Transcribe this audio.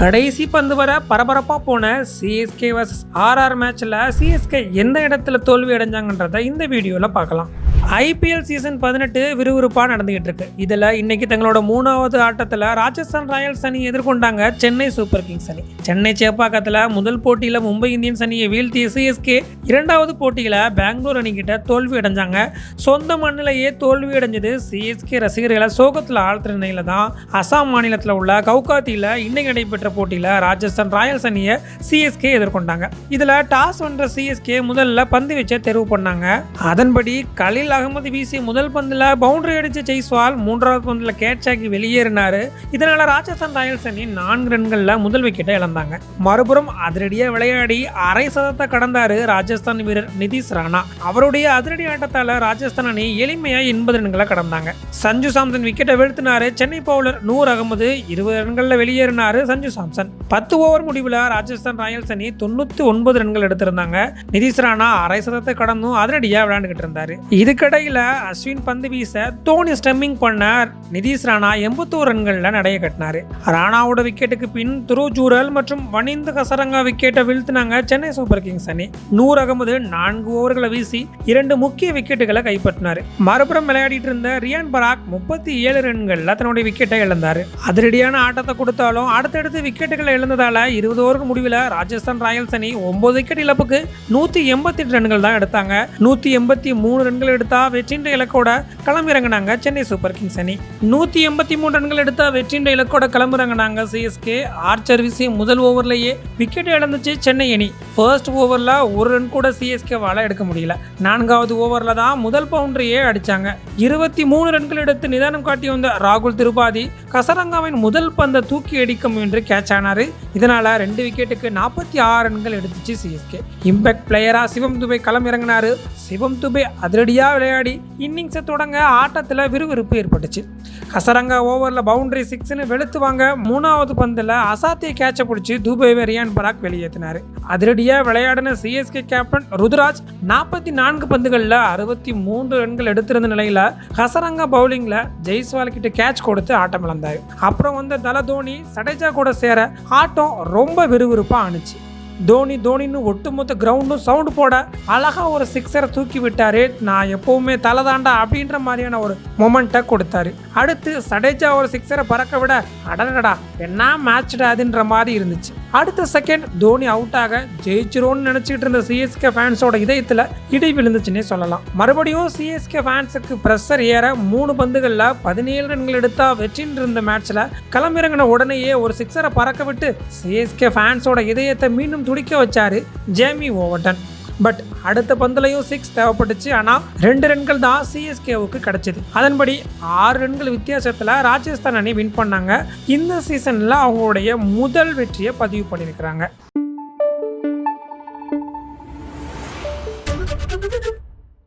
கடைசி பந்து வர பரபரப்பாக போன சிஎஸ்கே வர்சஸ் ஆர்ஆர் மேட்ச்சில் சிஎஸ்கே எந்த இடத்துல தோல்வி அடைஞ்சாங்கன்றதை இந்த வீடியோவில் பார்க்கலாம். ஐபிஎல் சீசன் பதினெட்டு விறுவிறுப்பாக நடந்துகிட்டு இருக்கு. இதில் இன்னைக்கு தங்களோட மூணாவது ஆட்டத்தில் ராஜஸ்தான் ராயல்ஸ் அணி எதிர்கொண்டாங்க சென்னை சூப்பர் கிங்ஸ் அணி. சென்னை சேப்பாக்கத்தில் முதல் போட்டியில் மும்பை இந்தியன்ஸ் அணியை வீழ்த்திய சிஎஸ்கே இரண்டாவது போட்டியில் பெங்களூர் அணிக்கிட்ட தோல்வி அடைஞ்சாங்க. சொந்த மண்ணிலேயே தோல்வி அடைஞ்சது சிஎஸ்கே ரசிகர்களை சோகத்தில் ஆழ்த்துற நிலையில தான் அசாம் மாநிலத்தில் உள்ள கவுகாத்தியில் இன்னைக்கு நடைபெற்ற போட்டியில் ராஜஸ்தான் ராயல்ஸ் அணியை சிஎஸ்கே எதிர்கொண்டாங்க. இதில் டாஸ் வென்ற சிஎஸ்கே முதல்ல பந்து வச்ச தெரிவு பண்ணாங்க. அதன்படி கலில் அகமது வீசிய முதல் பந்தில் பவுண்டரி அடித்த ஜெய்ஸ்வால் மூன்றாவது பந்தில் கேட்சாக்கி வெளியேறினார். வெளியேறினாரு ராஜஸ்தான் ராயல்ஸ் அணி நான்கு ரன்களில் முதல் விக்கெட்டை இழந்தாங்க. மறுபுறம் அதிரடியாக விளையாடி அரை சதத்தை கடந்தார் ராஜஸ்தான் வீரர் நிதிஷ் ராணா. அவருடைய அதிரடி ஆட்டத்தால் ராஜஸ்தான் அணி எளிமையாக எண்பது ரன்களை கடந்தாங்க. சஞ்சு சாம்சன் விக்கெட்டை வீழ்த்தினார். சென்னை பவுலர் நூர் அகமது இருபது ரன்களில் வெளியேறினார் சஞ்சு சாம்சன். பத்து ஓவர் முடிவில் ராஜஸ்தான் ராயல்ஸ் அணி தொண்ணூற்றி ஒன்பது ரன்கள் எடுத்திருந்தாங்க. நிதிஷ் ராணா அரை சதத்தை கடந்தும் அதிரடியாக விளையாண்டுகிட்டு இதுக்கு இடையில அஸ்வின் பந்து வீச தோனி ஸ்டெம்மிங் பண்ண நிதிஷ் ராணா எண்பத்தோரு ரன்களில் நடைய கட்டினாரு. ராணாவோட விக்கெட்டுக்கு பின் துரு ஜூரல் மற்றும் வனிந்து கசரங்கா விக்கெட்டை வீழ்த்தினாங்க சென்னை சூப்பர் கிங்ஸ் அணி. நூர் அகமது நான்கு ஓவர்களை வீசி இரண்டு முக்கிய விக்கெட்டுகளை கைப்பற்றினார். மறுபுறம் விளையாடிட்டு இருந்த ரியான் பராக் முப்பத்தி ஏழு ரன்களில் தன்னுடைய விக்கெட்டை இழந்தார். அதிரடியான ஆட்டத்தை கொடுத்தாலும் அடுத்தடுத்து விக்கெட்டுகளை இழந்ததால இருபது ஓவருக்கு முடிவில் ராஜஸ்தான் ராயல்ஸ் அணி ஒன்பது விக்கெட் இழப்புக்கு நூற்றி எண்பத்தி எட்டு ரன்கள் தான் எடுத்தாங்க. நூற்றி எண்பத்தி மூணு ரன்கள் எடுத்தா வெற்றின்ற இலக்கோட களமிறங்கினாங்க சென்னை சூப்பர் கிங்ஸ் அணி. நூற்றி எண்பத்தி மூணு ரன்கள் எடுத்தா வெற்றின்ற இலக்கோட களமிறங்கினாங்க சிஎஸ்கே ஆர்ச்சர் வீசிய முதல் ஓவர்லேயே விக்கெட் இழந்துச்சு சென்னை அணி. ஃபர்ஸ்ட் ஓவரில் ஒரு ரன் கூட சிஎஸ்கேவால் எடுக்க முடியல. நான்காவது ஓவரில் தான் முதல் பவுண்டரியே அடித்தாங்க இருபத்தி மூணு ரன்கள் எடுத்து நிதானம் காட்டி வந்த ராகுல் திருபாதி கசரங்காவின் முதல் பந்தை தூக்கி அடிக்க முயன்று கேட்ச் ஆனார். இதனால் ரெண்டு விக்கெட்டுக்கு நாற்பத்தி ஆறு ரன்கள் எடுத்துச்சு சிஎஸ்கே இம்பாக்ட் பிளேயராக சிவம் துபே களம் இறங்கினார். சிவம் துபே அதிரடியாக விளையாடி இன்னிங்ஸை தொடங்க ஆட்டத்தில் விறுவிறுப்பு ஏற்பட்டுச்சு. கசரங்கா ஓவரில் பவுண்டரி சிக்ஸ்னு வெளுத்துவாங்க மூணாவது பந்தில் அசாத்திய கேட்சை பிடிச்சி துபை ரியான் பராக் வெளியேற்றினார் அதிரடியாக விளையாடின சிஎஸ்கே கேப்டன் ருதுராஜ் நாற்பத்தி நான்கு பந்துகளில் அறுபத்தி மூன்று ரன்கள் எடுத்திருந்த நிலையில் ஹசரங்கா பவுலிங்கில் ஜெய்ஸ்வால் கிட்ட கேட்ச் கொடுத்து ஆட்டம் இழந்தார் அப்புறம் வந்த தல தோனி சடேஜா கூட சேர ஆட்டம் ரொம்ப விறுவிறுப்பாக ஆணுச்சு. தோனி தோனின்னு ஒட்டுமொத்த கிரவுண்டும் சவுண்டு போட அழகாக ஒரு சிக்ஸரை தூக்கி விட்டாரு. நான் எப்போவுமே தலை தாண்டா அப்படின்ற மாதிரியான ஒரு மொமெண்ட்டை கொடுத்தாரு. அடுத்து சடேஜா ஒரு சிக்ஸரை பறக்க விட அடடடா என்ன மேட்ச்டா அதுன்ற மாதிரி இருந்துச்சு. அடுத்த செகண்ட் தோனி அவுட் ஆக ஜெயிச்சிரோன்னு நினச்சிட்டு இருந்த சிஎஸ்கே ஃபேன்ஸோட இதயத்தில் இடி விழுந்துச்சுன்னே சொல்லலாம். மறுபடியும் சிஎஸ்கே ஃபேன்ஸுக்கு ப்ரெஷர் ஏற மூணு பந்துகளில் பதினேழு ரன்கள் எடுத்தா வெற்றின்னு இருந்த மேட்ச்சில் களமிறங்கின உடனேயே ஒரு சிக்ஸரை பறக்க விட்டு சிஎஸ்கே ஃபேன்ஸோட இதயத்தை மீண்டும் துடிக்க வச்சாரு ஜேமி ஓவர்டன் பட் அடுத்த பந்துலையும் சிக்ஸ் தேவைப்பட்டுச்சு. ஆனால் ரெண்டு ரன்கள் தான் சிஎஸ்கேவுக்கு கிடைச்சது. அதன்படி ஆறு ரன்கள் வித்தியாசத்தில் ராஜஸ்தான் அணி வின் பண்ணாங்க. இந்த சீசனில் அவங்களுடைய முதல் வெற்றியை பதிவு பண்ணியிருக்கிறாங்க.